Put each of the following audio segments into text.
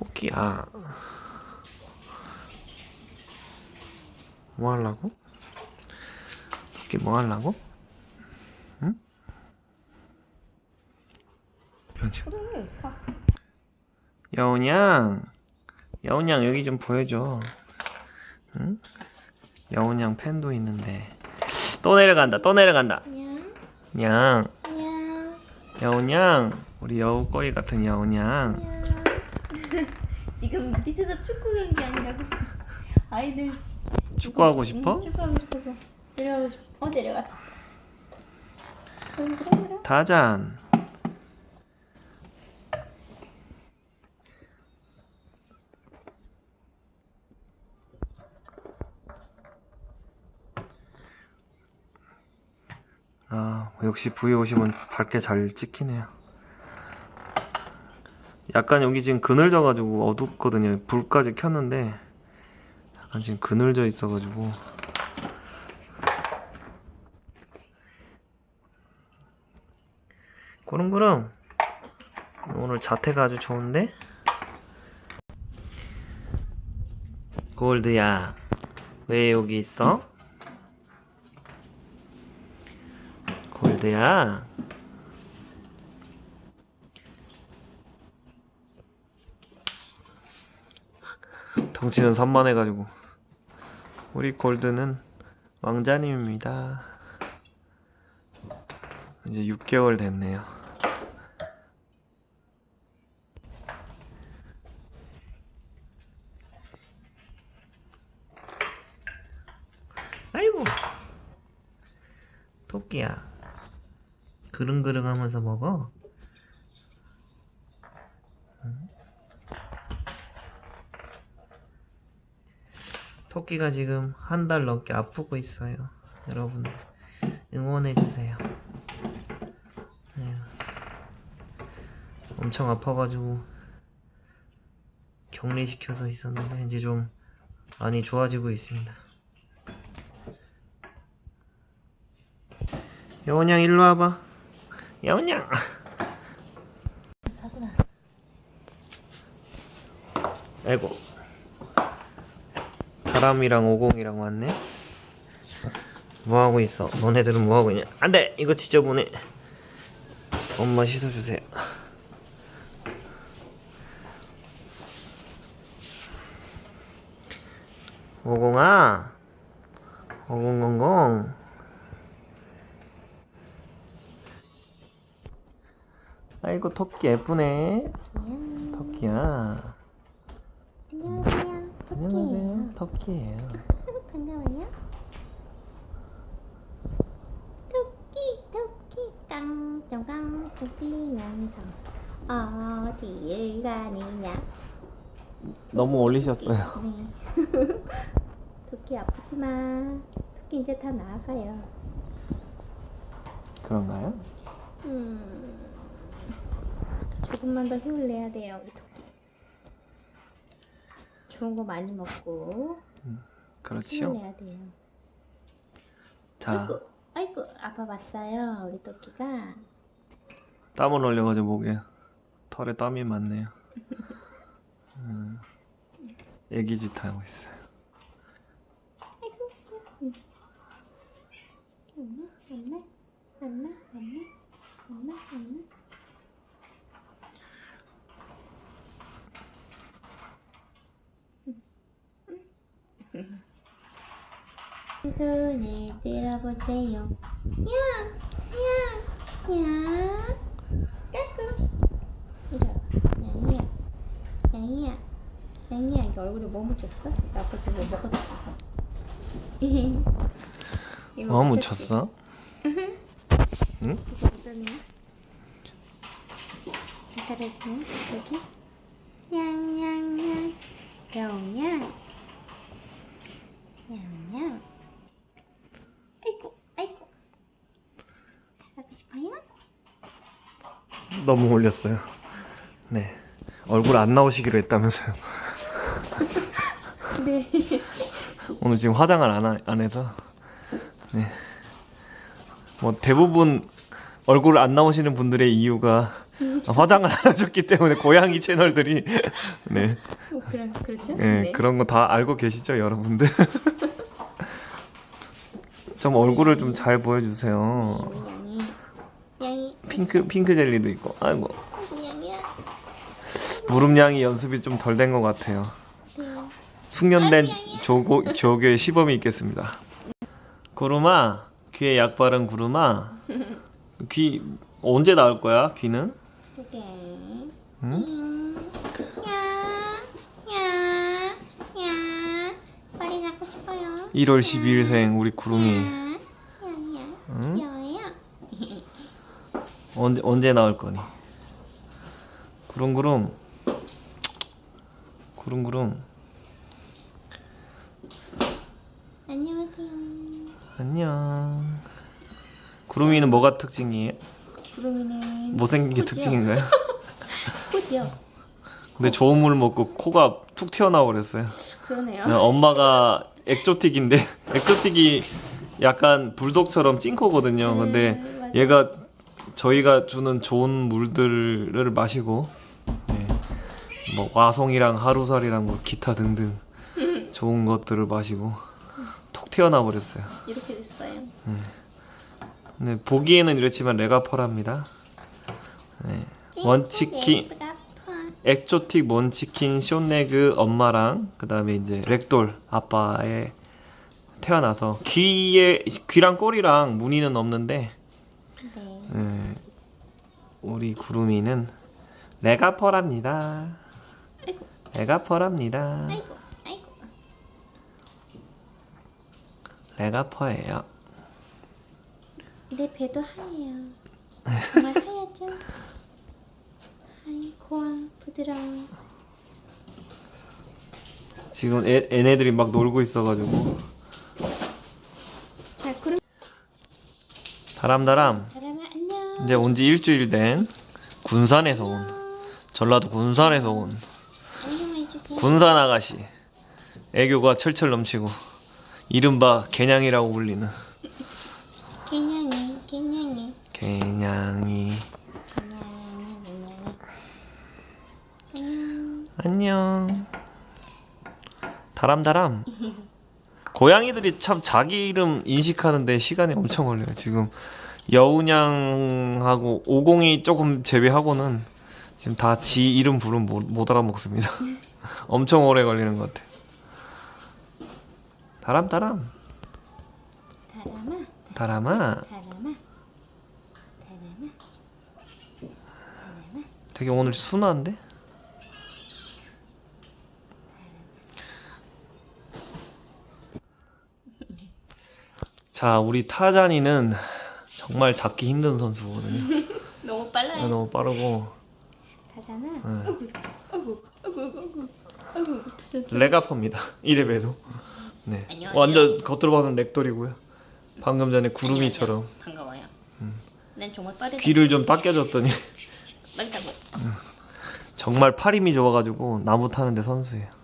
토끼야. 뭐 하려고? 토끼 뭐 하려고? 응? 사. 여운양, 여운양 여기 좀 보여줘. 응? 여운양 팬도 있는데 또 내려간다, 또 내려간다. 냥. 냥, 냥. 여운양, 우리 여우꼬리 같은 여운양. 냥. 지금 밑에서 축구 경기 아니라고 아이들 축구하고 응, 싶어? 축구하고 싶어서 내려가고 싶어. 어 내려갔어. 그럼 그럼 그럼. 다잔. 아, 역시 부에 오시면 밝게 잘 찍히네요. 약간 여기 지금 그늘져 가지고 어둡거든요. 불까지 켰는데, 약간 지금 그늘져 있어 가지고. 꾸릉꾸릉 오늘 자태가 아주 좋은데? 골드야 왜 여기 있어? 골드야 덩치는 산만해가지고. 우리 골드는 왕자님입니다. 이제 6개월 됐네요. 아이고. 토끼야. 그릉그릉 하면서 먹어. 응? 토끼가 지금 한 달 넘게 아프고 있어요. 여러분들 응원해주세요. 네. 엄청 아파가지고 격리시켜서 있었는데 이제 좀 많이 좋아지고 있습니다. 여운양 일로 와봐. 여운양. 아이고 다람이랑 오공이랑 왔네? 뭐하고 있어? 너네들은 뭐하고 있냐? 안 돼! 이거 지저분해. 엄마 씻어주세요. 오공아! 오공공공! 아이고 토끼 예쁘네. 냥. 토끼야 안녕하세요. 토끼예요 반가워요. 토끼 토끼 깡총깡 뛰면서 어디를 가느냐. 너무 올리셨어요 네. 토끼 아프지만 토끼 이제 다 나아가요. 그런가요? 음. 조금만 더 힘을 내야 돼요, 토끼. 좋은 거 많이 먹고 힘을 그렇지요 내야 돼요. 자 아이고, 아이고, 아빠 봤어요, 우리 토끼가. 땀을 흘려가지고 목에 털에 땀이 많네요. 음, 애기짓 하고 있어요. 안나, 안나, 안나, 안나, 안나, 안나. 손을 들어보세요. 야, 야, 야. 까꿍. 이리 와봐. 양이야. 양이야. 양이야, 이게 얼굴에 뭐 묻혔어? 나 아빠 저거 먹어줬어. 이거 뭐? 묻혔어? 응? 이거 묻었네. 잘하시네, 여기. 냥냥냥. 영양. 냥냥. 아이고, 아이고. 가고 싶어요? 너무 올렸어요. 네. 얼굴 안 나오시기로 했다면서요. 네. 오늘 지금 화장을 안, 하- 안 해서. 네. 뭐 대부분 얼굴 안 나오시는 분들의 이유가 화장을 안 해줬기 때문에 고양이 채널들이 네, 뭐 그런 그렇죠? 네, 그런 거 다 알고 계시죠 여러분들? 좀 얼굴을 좀 잘 보여주세요. 양이 핑크 핑크 젤리도 있고 아이고. 무릎냥이 연습이 좀 덜 된 것 같아요. 네. 숙련된 조고, 조교의 시범이 있겠습니다. 구름아, 귀에 약 바른 구름아. 귀 언제 나올 거야? 귀는? 그게. 응? 음. 야. 야. 야. 머리 낳고 싶어요. 1월 12일생 우리 구름이 야. 야. 응? 귀여워요. 언제 언제 나올 거니? 구름구름. 구름구름. 안녕하세요. 안녕. 구름이는 뭐가 특징이에요? 구름이는 못생긴 게. 특징인가요? 코지요. 근데 좋은 물 먹고 코가 툭 튀어나오고 그랬어요. 그러네요. 네, 엄마가 엑조틱인데 엑조틱이 약간 불독처럼 찐 코거든요. 근데 네, 맞아요. 얘가 저희가 주는 좋은 물들을 마시고 네, 뭐 와송이랑 하루살이랑 뭐 기타 등등 좋은 것들을 마시고 톡 튀어나와 버렸어요. 이렇게 됐어요. 네, 보기에는 이렇지만 레가 펄합니다. 네, 원치킨. 엑조틱 먼치킨 쇼네그 엄마랑 그 다음에 이제 렉돌 아빠의 태어나서 귀에 귀랑 꼬리랑 무늬는 없는데 네. 예, 우리 구름이는. 아이고. 아이고. 아이고. 레가퍼예요. 내 배도 하얘요. 정말 하얗죠? 하이 고와 부드러워. 지금 애, 애네들이 막 놀고 있어가지고. 자 구름. 다람다람. 바람아 안녕. 이제 온 지 일주일 된 군산에서 온 전라도 군산에서 온 안녕 해주세요. 군산 아가씨. 애교가 철철 넘치고 이른바 개냥이라고 불리는. 개냥이 개냥이. 개냥이 개냥이. 안녕. 다람다람. 고양이들이 참 자기 이름 인식하는데 시간이 엄청 걸려요. 지금 여운양하고 오공이 조금 제외하고는 지금 다 지 이름 부르면 못, 못 알아먹습니다. 엄청 오래 걸리는 것 같아. 다람다람. 다람아. 다람아. 되게 오늘 순한데? 자, 우리 타잔이는 정말 잡기 힘든 선수거든요. 너무 아, 빨라요. 너무 빠르고 다잖아. 네. 레가퍼입니다. 이래봬도. 네, 안녕하세요. 완전 겉으로 봐서는 렉돌이고요. 방금 전에 구름이처럼 반가워요. 난 정말 빠르다. 귀를 좀 닦여줬더니 빠르다고. 정말 팔 힘이 좋아가지고 나무 타는데 선수예요.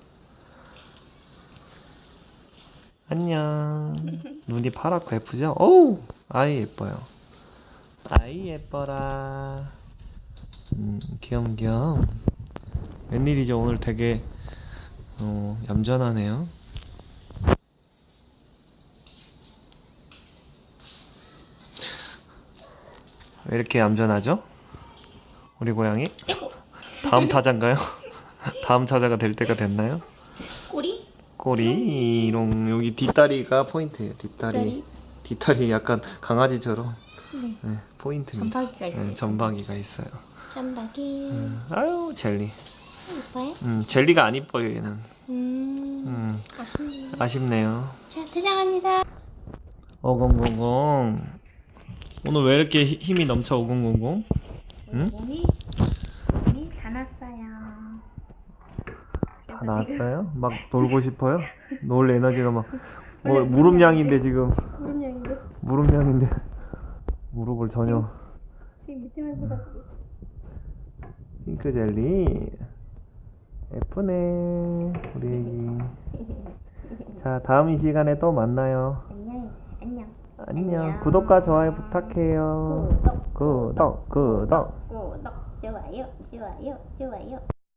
안녕. 눈이 파랗고 예쁘죠? 어우, 아이 예뻐요. 아이 예뻐라. 음, 귀염귀염. 웬일이죠? 오늘 되게 어, 얌전하네요. 왜 이렇게 얌전하죠? 우리 고양이? 다음 타자인가요? 다음 타자가 될 때가 됐나요? 꼬리? 꼬리롱 여기 뒷다리가 포인트예요. 뒷다리. 뒷다리. 약간 강아지처럼 네. 네, 포인트입니다. 전파기가 있어요. 네, 전방위가 있어요. 전박이. 음, 아유 젤리. 이뻐요? 음, 젤리가 안 이뻐요 얘는. 음. 음, 아쉽네. 아쉽네요. 자 퇴장합니다. 어공공공. 오늘 왜 이렇게 히- 힘이 넘쳐 오공공공? 응? 몸이 다 났어요. 다 나왔어요? 막 놀고 싶어요? 놀 에너지가 막 뭐, 무릎냥인데 지금 무릎냥인데 무릎냥인데 무릎을 전혀 지금 밑에만 보다. 핑크 젤리 예쁘네 우리 애기 자 다음 이 시간에 또 만나요. 안녕. 안녕 안녕. 구독과 좋아요 부탁해요 구독. 구독 구독 구독. 좋아요, 좋아요, 좋아요.